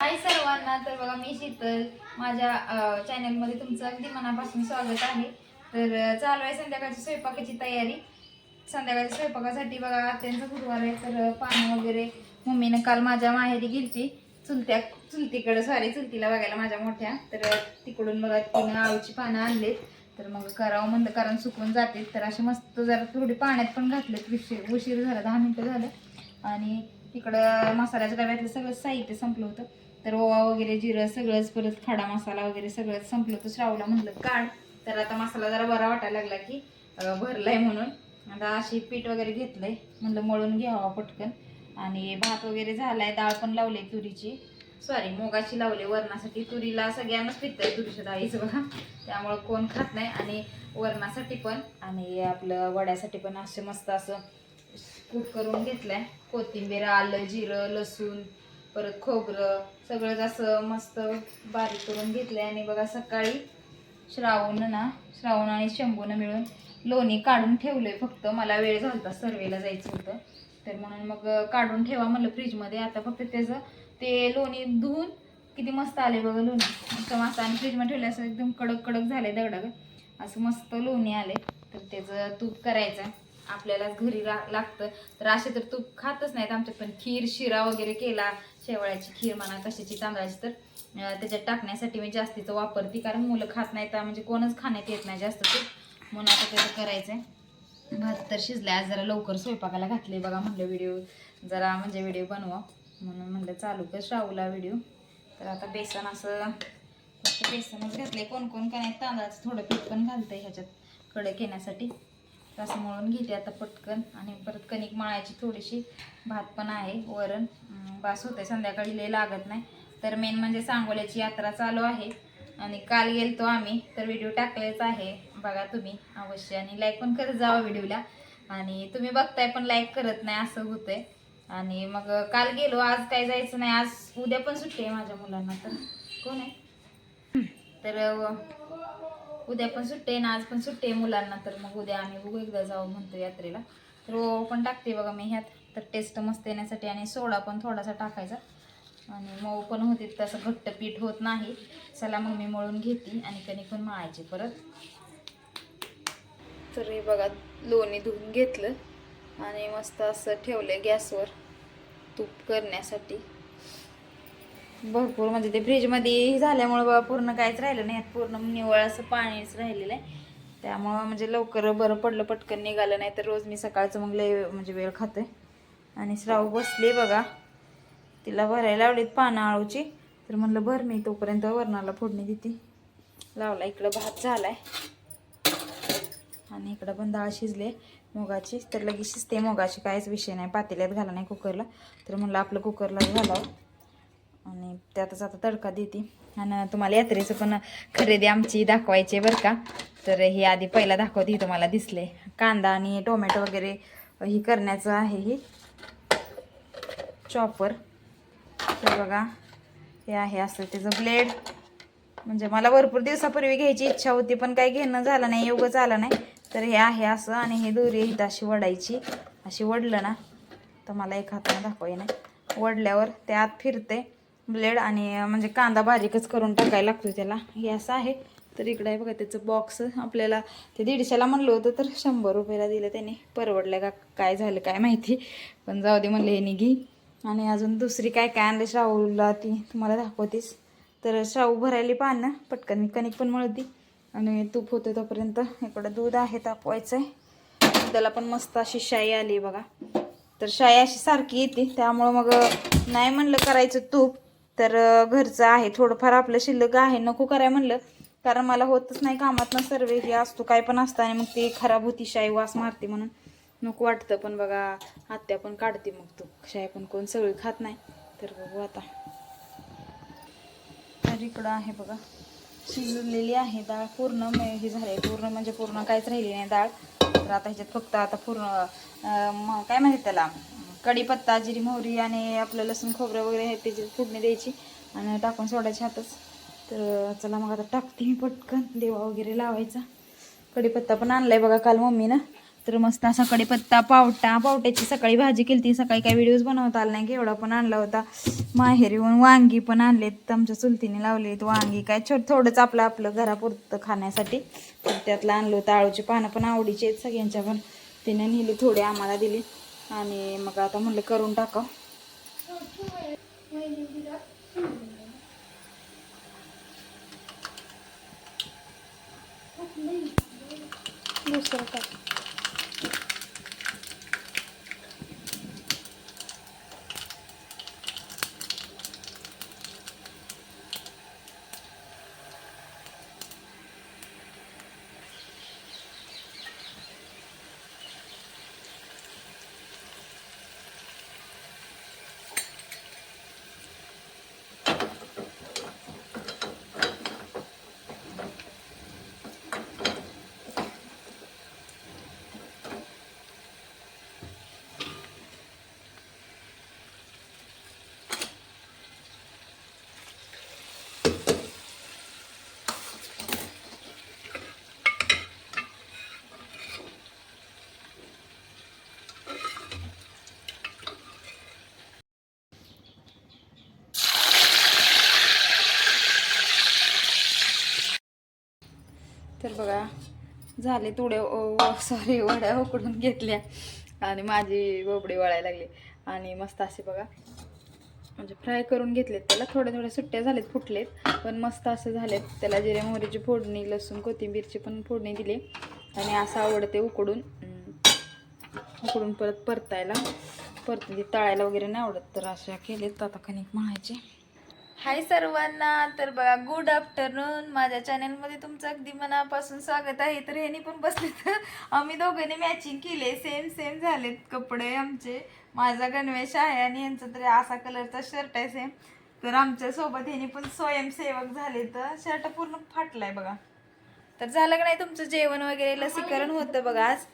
हाय सर्वांना तर बघा मी शीतल माझ्या चॅनलमध्ये तुमचं अगदी मनापासून स्वागत आहे. तर चालू आहे संध्याकाळची स्वयंपाकाची तयारी. संध्याकाळच्या स्वयंपाकासाठी बघा अत्यंत गुरुवार आहे तर पानं वगैरे मम्मीनं काल माझ्या माहेरी गेलती. चुलत्या चुलतीकडं सॉरी चुलतीला बघायला माझ्या मोठ्या. तर तिकडून बघा तिनं आळूची पानं आणलीत. तर मग करावं म्हणलं कारण सुकून जाते तर असे मस्त जरा थोडी पाण्यात पण घातलेत उशीर उशीर झाला दहा मिनटं झालं. आणि तिकडं मसाल्याच्या डब्यातलं सगळं साहित्य संपलं होतं. तर ओवा वगैरे जिरं सगळंच परत खडा मसाला वगैरे सगळंच संपलं तर श्रावला म्हणलं काढ. तर आता मसाला जरा बरा वाटायला लागला की भरलाय म्हणून. आता अशी पीठ वगैरे घेतलंय. म्हणलं मळून घ्यावा पटकन. आणि भात वगैरे झालाय डाळ पण लावली तुरीची. सॉरी मुगाची लावली वरणासाठी. तुरीला सगळ्यांनाच पित्त तुरीच्या डाळीचं बघा. त्यामुळं कोण खात नाही. आणि वरणासाठी पण. आणि आपलं वड्यासाठी पण असे मस्त असं कूट करून घेतलंय. कोथिंबीर आलं जिरं लसूण परत खोबरं सगळंच असं मस्त बारीक करून घेतलंय. आणि बघा सकाळी श्रावण ना श्रावण आणि शंभूनं मिळून लोणी काढून ठेवलंय फक्त. मला वेळ झालता सर्वेला जायचं होतं. तर म्हणून मग काढून ठेवा म्हणलं फ्रीजमध्ये. आता फक्त त्याचं ते लोणी धुवून किती मस्त आले बघा लोणी. मस्त मस्त. आणि फ्रीजमध्ये ठेवले असं एकदम कडक कडक झाले दगडग असं मस्त लोणी आले तर त्याचं तूप करायचं. आपल्यालाच घरी रा लागतं. तर असे तर तूप खातच नाहीत आमच्यात पण खीर शिरा वगैरे केला शेवळ्याची खीर म्हणा कशाची तांदळाची तर त्याच्यात टाकण्यासाठी मी जास्तीचं वापरते कारण मुलं खात नाहीत म्हणजे कोणच खाण्यात येत नाही जास्त तूप. म्हणून आता त्याचं करायचं आहे भात तर शिजले आज जरा लवकर स्वयंपाकाला घातले बघा म्हणलं व्हिडिओ. जरा म्हणजे व्हिडिओ बनवा. म्हणून म्हणलं चालू कर श्रावला व्हिडिओ. तर आता बेसन असं बेसनच घातले कोण कोण काय नाही तांदळाचं थोडं पीठ पण घालतं ह्याच्यात कडक येण्यासाठी. तसं मळून घेते आता पटकन. आणि परत कणिक मळायची थोडीशी. भात पण आहे वरण. अं, बास होते संध्याकाळी लय लागत नाही. तर मेन म्हणजे सांगोल्याची यात्रा चालू आहे. आणि काल गेलतो आम्ही तर व्हिडिओ टाकलेच आहे. बघा तुम्ही अवश्य. आणि लाईक पण करत जावा व्हिडिओला आणि तुम्ही बघताय पण लाईक करत नाही असं होतंय. आणि मग काल गेलो आज काय जायचं नाही. आज उद्या पण सुट्टी आहे माझ्या मुलांना तर कोण आहे? तर उद्या पण सुट्टे आहे ना आज पण सुट्टी आहे मुलांना तर मग उद्या आम्ही बघू एकदा जाऊ म्हणतो यात्रेला. तर ओवा पण टाकते बघा मी ह्यात तर टेस्ट मस्त येण्यासाठी आणि सोडा पण थोडासा टाकायचा. आणि मऊ पण होते तसं घट्ट पीठ होत नाही. चला मग मी मळून घेते आणि कणिक पण मळायची परत. तर हे बघा लोणी धुवून घेतलं आणि मस्त असं ठेवलं गॅसवर तूप करण्यासाठी. भरपूर म्हणजे ते फ्रीजमध्ये झाल्यामुळं बाबा पूर्ण काहीच राहिलं नाही. पूर्ण निवळ असं पाणीच राहिलेलं आहे. त्यामुळं म्हणजे लवकर बरं पडलं पटकन निघालं नाही तर रोज मी सकाळचं मग लय म्हणजे वेळ खाते आणि श्राव बसले बघा. तिला भरायला लावलीत पानं आळूची. तर म्हणलं भर मी तोपर्यंत वरणाला फोडणी देते. लावला इकडं भात झालाय. आणि इकडं पण डाळ शिजले मुगाची. तर लगेच शिजते मुगाची काहीच विषय नाही. पातेल्यात घाला नाही कुकरला. तर म्हणलं आपलं कुकरला घालावं. आणि त्यातच आता तडका देते. आणि तुम्हाला यात्रेचं पण खरेदी आमची दाखवायची आहे बरं का. तर हे आधी पहिला दाखवते ही तुम्हाला दिसले. कांदा आणि टोमॅटो वगैरे ही करण्याचं आहे ही. चॉपर तर बघा. हे आहे असं त्याचं ब्लेड म्हणजे मला भरपूर दिवसापूर्वी घ्यायची इच्छा होती पण काही घेणं झालं नाही योगच आलं नाही. तर हे आहे असं आणि हे दोरी इथं अशी वडायची. अशी वडलं ना तर मला एक हाताने दाखवाय नाही. वडल्यावर ते आत फिरते. ब्लेड आणि म्हणजे कांदा बारीकच करून टाकायला लागतो त्याला. हे असं आहे. तर इकडं आहे बघा त्याचं बॉक्स आपल्याला ते दीडशेला म्हणलं होतं तर शंभर रुपयाला दिलं त्याने. परवडलं का काय झालं काय माहिती. पण जाऊ दे म्हणलं हे निघी. आणि अजून दुसरी काय काय आणली श्रावूला ती तुम्हाला दाखवतीस. तर शाहू भरायली पानं पटकन मी कणिक पण मळती. आणि तूप होतं तोपर्यंत इकडं दूध आहे तापवायचं आहे त्याला पण मस्त अशी शाई आली बघा. तर शाई अशी सारखी येते. त्यामुळं मग नाही म्हणलं करायचं तूप. तर घरचं आहे. थोडंफार आपलं शिल्लक आहे. नको कराय म्हणलं. कारण मला होतच नाही कामात ना सर्व हे असतो काय पण असतं. आणि मग ते खराब होती शाई वास मारते म्हणून. नको वाटतं पण बघा आत्या पण काढते मग तू. शाई पण कोण सगळी खात नाही. तर बघू आता. तर इकडं आहे बघा. शिजलेली आहे डाळ पूर्ण. म- हे झाले पूर्ण. म्हणजे पूर्ण काहीच राहिली नाही डाळ. तर आता ह्याच्यात फक्त आता पूर्ण काय माहिती त्याला? कढीपत्ता जिरी मोहरी आणि आपलं लसूण खोबरं वगैरे आहे त्याची फोडणी द्यायची आणि टाकून सोडायची हातच. तर चला मग आता टाकते मी पटकन. देवा वगैरे लावायचा. कढीपत्ता पण आणलाय बघा काल मम्मीनं. तर मस्त असा कढीपत्ता पावटा पावट्याची सकाळी भाजी केली ती सकाळी काय व्हिडिओज बनवता आला नाही घेवडा पण आणला होता. माहेरीहून वांगी पण आणलेत. आमच्या चुलतीने लावलेत वांगी. काय छोट थोडंच आपलं आपलं घरापुरतं खाण्यासाठी. तर त्यातलं आणलं होतं. आळूची पानं पण आवडीची आहेत सगळ्यांच्या पण. तिने नेली थोडी आम्हाला दिली. आणि मग आता म्हणलं करून टाका दुसरं टाक बघा झाले थोडे सॉरी वड्या उकडून घेतल्या. आणि माझी बोबडी वळायला लागली. आणि मस्त असे बघा म्हणजे फ्राय करून घेतलेत त्याला. थोड्या थोड्या सुट्ट्या झालेत फुटलेत. पण मस्त असे झालेत. त्याला जिरे मोहरीची फोडणी लसूण कोथिंबीरची पण फोडणी दिली. आणि असं आवडते उकडून. उकडून परत परतायला. परत म्हणजे तळायला वगैरे नाही आवडत. तर अशा केलेत. आता कणिक म्हणायचे हाय सर्वांना. तर बघा गुड आफ्टरनून माझ्या चॅनलमध्ये तुमचं अगदी मनापासून स्वागत आहे. तर ह्यानी पण बसले तर आम्ही दोघांनी मॅचिंग केले. सेम सेम झालेत कपडे आमचे. माझा गणवेश आहे आणि यांचा तरी असा कलरचा शर्ट आहे सेम तर आमच्यासोबत ह्यानी पण स्वयंसेवक झाले तर शर्ट पूर्ण फाटलाय बघा. तर झालं का नाही तुमचं जेवण वगैरे? लसीकरण होतं बघा आज.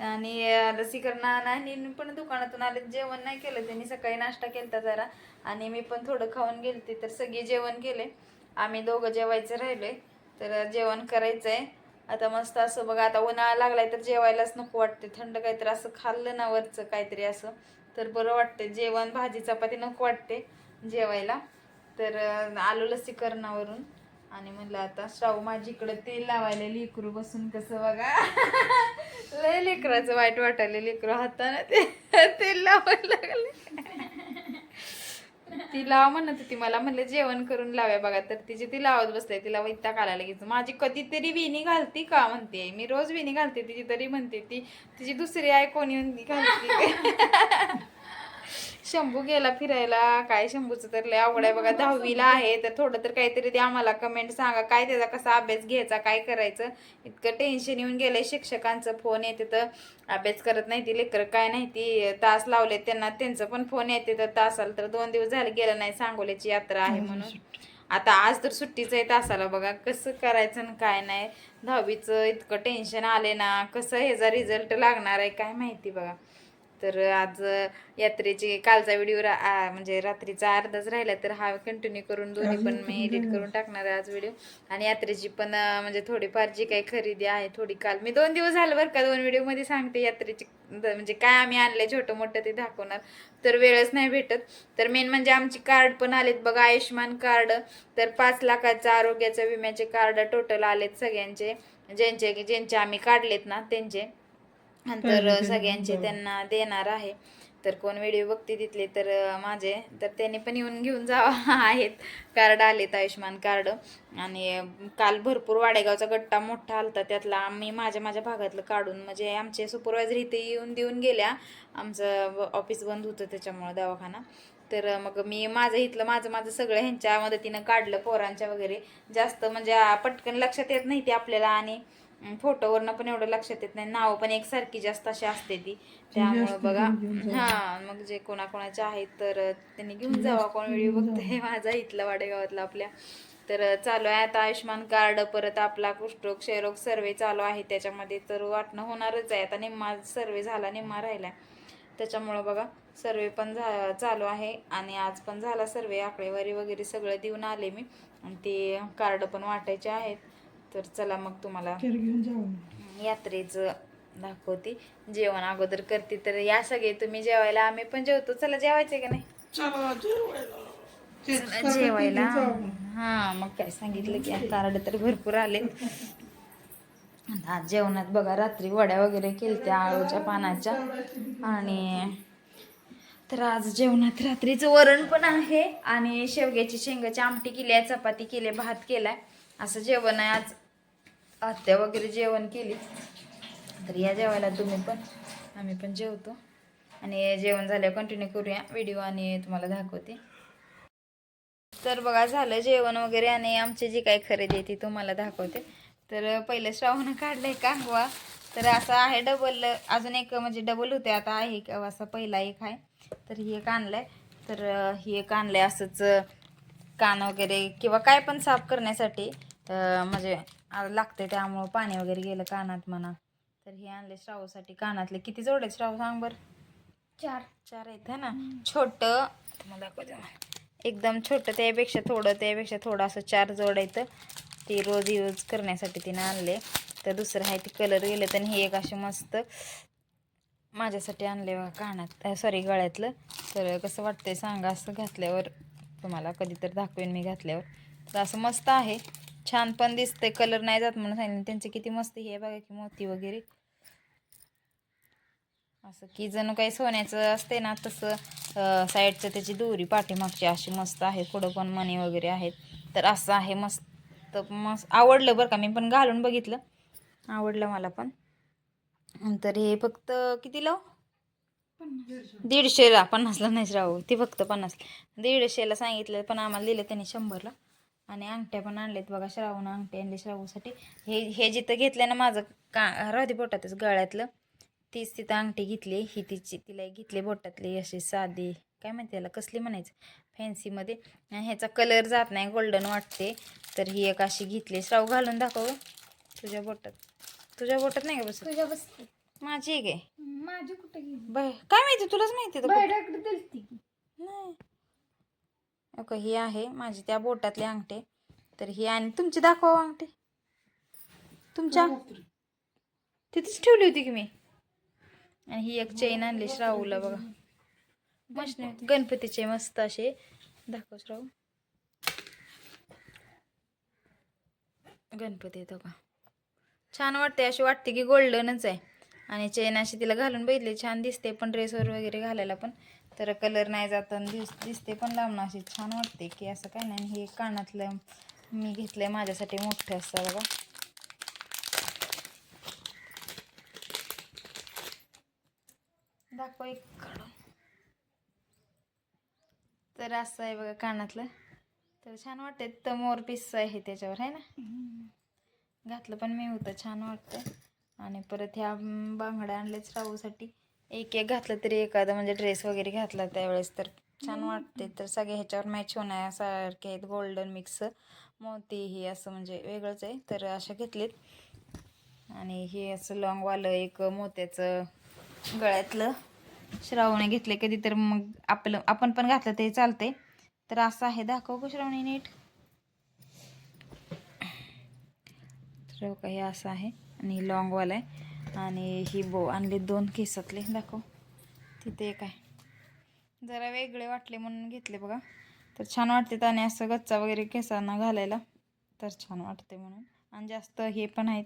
आणि अं, लसीकरण आणि पण दुकानातून आले जेवण नाही केलं त्यांनी. सकाळी नाश्ता केला जरा. आणि मी पण थोडं खाऊन गेलते तर सगळी जेवण केले. आम्ही दोघं जेवायचं राहिलोय तर जेवण करायचं आहे आता मस्त असं बघा आता उन्हाळा लागलाय तर जेवायलाच नको वाटते. थंड काहीतरी असं खाल्लं ना वरचं काहीतरी असं तर बरं वाटते जेवण भाजी चपाती नको वाटते जेवायला. तर आलो लसीकरणावरून आणि म्हणलं आता श्रावू माझीकडे तेल लावायला लेकरू बसून कसं बघा. लय लेकराचं वाईट वाटायला लेकरू हाताने ते तेल लावायला लागले ती लाव म्हणत होती मला म्हणलं जेवण करून लाव्या बघा. तर तिची ती लावत बसले तिला वैताग आला लगेच. माझी कधीतरी विणी घालती का म्हणते मी रोज विणी घालते तिची तरी म्हणते ती. तिची दुसरी आई कोणी घालते? शंभू गेला फिरायला. काय शंभूचं तर लय अवघड आहे बघा. दहावीला आहे तर थोडं तर काहीतरी ते आम्हाला कमेंट सांगा. काय त्याचा कसा अभ्यास घ्यायचा काय करायचं? इतकं टेन्शन येऊन गेलंय. शिक्षकांचं फोन येते तर अभ्यास करत नाही ती लेकर काय नाही ती तास लावले त्यांना. त्यांचं पण फोन येते तर तासाला तर दोन दिवस झाले गेलं नाही सांगोल्याची यात्रा आहे म्हणून. आता आज तर सुट्टीचं आहे तासाला बघा. कसं करायचं आणि काय नाही. दहावीचं इतकं टेन्शन आले ना. कसं ह्याचा रिझल्ट लागणार आहे काय माहिती बघा. तर आज यात्रेची कालचा व्हिडिओ म्हणजे रात्रीचा अर्धाच राहिला तर हा कंटिन्यू करून दोन्ही पण मी एडिट करून टाकणार आहे आज व्हिडिओ आणि यात्रेची पण म्हणजे थोडीफार जी काही खरेदी आहे थोडी काल मी दोन दिवस झालं बरं का दोन व्हिडिओमध्ये सांगते यात्रेची द- म्हणजे काय आम्ही आणलंय छोटं मोठं ते दाखवणार. तर वेळच नाही भेटत. तर मेन म्हणजे आमची कार्ड पण आलेत बघा आयुष्यमान कार्ड तर पाच लाखाचं आरोग्याचं विम्याचे कार्ड टोटल आलेत सगळ्यांचे. ज्यांचे ज्यांचे आम्ही काढलेत ना त्यांचे. तर सगळ्यांचे त्यांना देणार आहे. तर कोण व्हिडिओ बघते तिथले तर माझे. तर त्यांनी पण येऊन घेऊन जावा. आहेत. कार्ड आलेत आयुष्यमान कार्ड आणि काल भरपूर वाडेगावचा गट्टा मोठा आलता. त्यातला आम्ही माझ्या माझ्या भागातलं काढून म्हणजे आमचे सुपरवायझर इथे येऊन देऊन गेल्या. आमचं ऑफिस बंद होतं त्याच्यामुळं दवाखाना. तर मग मी माझं इथलं माझं माझं सगळं ह्यांच्या मदतीनं काढलं पोरांच्या वगैरे. जास्त म्हणजे पटकन लक्षात येत नाही ती आपल्याला. आणि फोटोवरनं पण एवढं लक्षात येत नाही. नाव पण एकसारखी जास्त अशी असते ती. त्यामुळं बघा. हा मग जे कोणाकोणाचे आहेत तर त्यांनी घेऊन जावा. कोण व्हिडिओ बघते माझा इथला वाडेगावातला आपल्या. तर चालू आहे आता आयुष्यमान कार्ड परत आपला कुष्ठरोग क्षयरोग सर्वे चालू आहे. त्याच्यामध्ये तर वाटणं होणारच आहे. आता निम्मा सर्वे झाला निम्मा राहिला त्याच्यामुळं बघा सर्वे पण झा चालू आहे. आणि आज पण झाला सर्वे. आकडेवारी वगैरे सगळं देऊन आले मी. आणि ते कार्ड पण वाटायचे आहेत. तर चला मग तुम्हाला घेऊन जाऊ यात्रेचं दाखवते. जेवण अगोदर करते. तर या सगळे तुम्ही जेवायला आम्ही पण जेवतो. चला जेवायचे का नाही? चला जेवायला. हा मग काय सांगितलं की कारड तर भरपूर आले आज जेवणात बघा रात्री वड्या वगैरे केलत्या आळूच्या पानाच्या. आणि तर आज जेवणात रात्रीचं वरण पण आहे. आणि शेवग्याची शेंगाची आमटी केली आहे चपाती केली भात केलाय. असं जेवण आहे आज. आत्या वगैरे जेवण केली. तर या जेवायला तुम्ही पण आम्ही पण जेवतो. आणि जेवण झाल्यावर कंटिन्यू करूया व्हिडिओ आणि तुम्हाला दाखवते. तर बघा झालं जेवण वगैरे आणि आमची जी काही खरेदी आहे ती तुम्हाला दाखवते. तर पहिलं श्रावण काढलंय कांगवा तर असं आहे डबल अजून एक म्हणजे डबल होते. आता आहे असा पहिला एक आहे. तर ही एक आणलंय. तर हे ही एक आणलंय असंच कान वगैरे किंवा काय पण साफ करण्यासाठी म्हणजे लागते त्यामुळं पाणी वगैरे गेलं कानात म्हणा. तर हे आणले श्रावसाठी कानातले. किती जोड आहेत श्राव सांग बरं? चार. चार आहेत है ना? छोटं. तुम्हाला दाखवते. एकदम छोटं त्यापेक्षा थोडं त्यापेक्षा थोडं असं चार जोड आहेत. ते रोज यूज करण्यासाठी तिने आणले. तर दुसरं आहे ते कलर गेले तर हे एक असे मस्त माझ्यासाठी आणले बघा कानात. सॉरी गळ्यातलं. तर कसं वाटतंय सांगा असं घातल्यावर तुम्हाला कधी तर दाखवेन मी घातल्यावर. तर असं मस्त आहे. छान पण दिसते कलर नाही जात म्हणून सांगितलं. त्यांचे किती मस्त हे बघा की मोती वगैरे. असं की जणू काही सोन्याचं असते ना तसं साईडचं त्याची दोरी पाठीमागची अशी मस्त आहे. पुढं पण मणी वगैरे आहेत. तर असं आहे मस्त मस्त. आवडलं बरं का? मी पण घालून बघितलं. आवडलं मला पण. तर हे फक्त किती लाव हो? दीडशेला. पन्नासला नाही राहू. ते फक्त पन्नास. दीडशेला सांगितलं पण आम्हाला दिलं त्यांनी शंभरला. आणि अंगठ्या पण आणल्यात बघा श्रावण अंगठी आणली श्रावूसाठी हे हे जिथं घेतलं ना माझं का राहते बोटातच गळ्यातलं. तीच तिथं अंगठी घेतली ही तिची तिला घेतली बोटातली अशी साधी. काय माहिती त्याला कसली म्हणायचं? फॅन्सीमध्ये ह्याचा कलर जात नाही गोल्डन वाटते. तर ही एक अशी घेतली. श्राव घालून दाखव. तुझ्या बोटात. तुझ्या बोटात नाही का बसत? तुझ्या बसते. माझी एक आहे माझी कुठे काय माहिती तुलाच माहिती नाही. ओके ही आहे माझी त्या बोटातली अंगठी. तर ही आणि तुमची दाखवा अंगठी. तुमच्या? तिथेच ठेवली होती की मी? आणि ही एक चेन आणली श्रावूला बघा. मस्त गणपतीचे मस्त असे. दाखव श्रावू गणपती येतो का? छान वाटते अशी वाटते की गोल्डनच आहे. आणि चेन अशी तिला घालून बघितली छान दिसते पण ड्रेसवर वगैरे घालायला पण. तर कलर नाही जात आणि दिस दिसते पण लावणं अशी छान वाटते की असं काय नाही. हे कानातलं मी घेतलं आहे माझ्यासाठी मोठं असतं बघा. दाखव एक काढून तर असं आहे बघा कानातलं. तर छान वाटते. तर मोर पीस आहे त्याच्यावर आहे ना? घातलं पण मी होतं. छान वाटतं आणि परत ह्या बांगड्या आणल्याच राहूसाठी एक एक घातलं तरी एखादं म्हणजे ड्रेस वगैरे घातला त्यावेळेस तर छान वाटते. तर सगळे ह्याच्यावर मॅच होण्यासारखे आहेत गोल्डन मिक्स मोती हे असं म्हणजे वेगळंच आहे. तर अशा घेतलेत. आणि हे असं लॉंगवालं एक मोत्याचं गळ्यातलं श्रावणे घेतले कधी तर मग आपलं आपण पण घातलं ते चालते तर असं आहे. दाखव का श्रावणी नीट. तर हे असं आहे. आणि लॉंगवाला आहे. आणि ही बो आणले दोन केसातले दाखव. तिथे एक आहे. जरा वेगळे वाटले म्हणून घेतले बघा. तर छान वाटते आणि असं गच्चा वगैरे केसांना घालायला. तर छान वाटते म्हणून. आणि जास्त हे पण आहेत.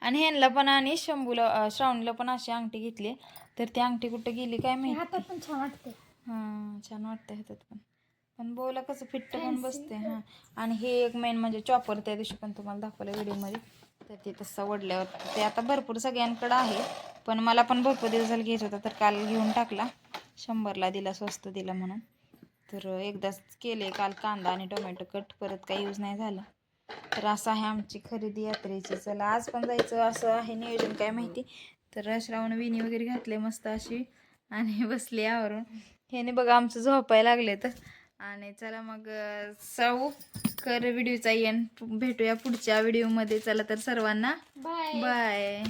आणि ह्यांना पण आणि शंभूला श्रावणीला पण अशी अंगठी घेतली तर ती अंगठी कुठं गेली काय माहिती? हातात पण छान वाटते. हां छान वाटतं ह्याच्यात पण. पण बोला कसं फिट्ट पण. बसते हां. आणि हे एक मेन म्हणजे चॉपर त्या दिवशी पण तुम्हाला दाखवलं व्हिडिओमध्ये तर ते तसं वडल्यावर ते आता भरपूर सगळ्यांकडं आहे. पण मला पण भरपूर दिवस झाला घ्यायचा होता तर काल घेऊन टाकला. शंभरला दिला स्वस्त दिला म्हणून. तर एकदाच केले काल कांदा आणि टोमॅटो कट परत काही यूज नाही झालं. तर असं आहे आमची खरेदी यात्रेची. चला आज पण जायचं असं आहे नियोजन काय माहिती? तर श्रावण विणी वगैरे घातले मस्त अशी आणि बसली आवरून. ह्याने बघा आमचं झोपायला लागले तर. आणि चला मग जाऊ कर व्हिडिओचा येण भेटूया पुढच्या व्हिडिओमध्ये. चला तर सर्वांना. Bye bye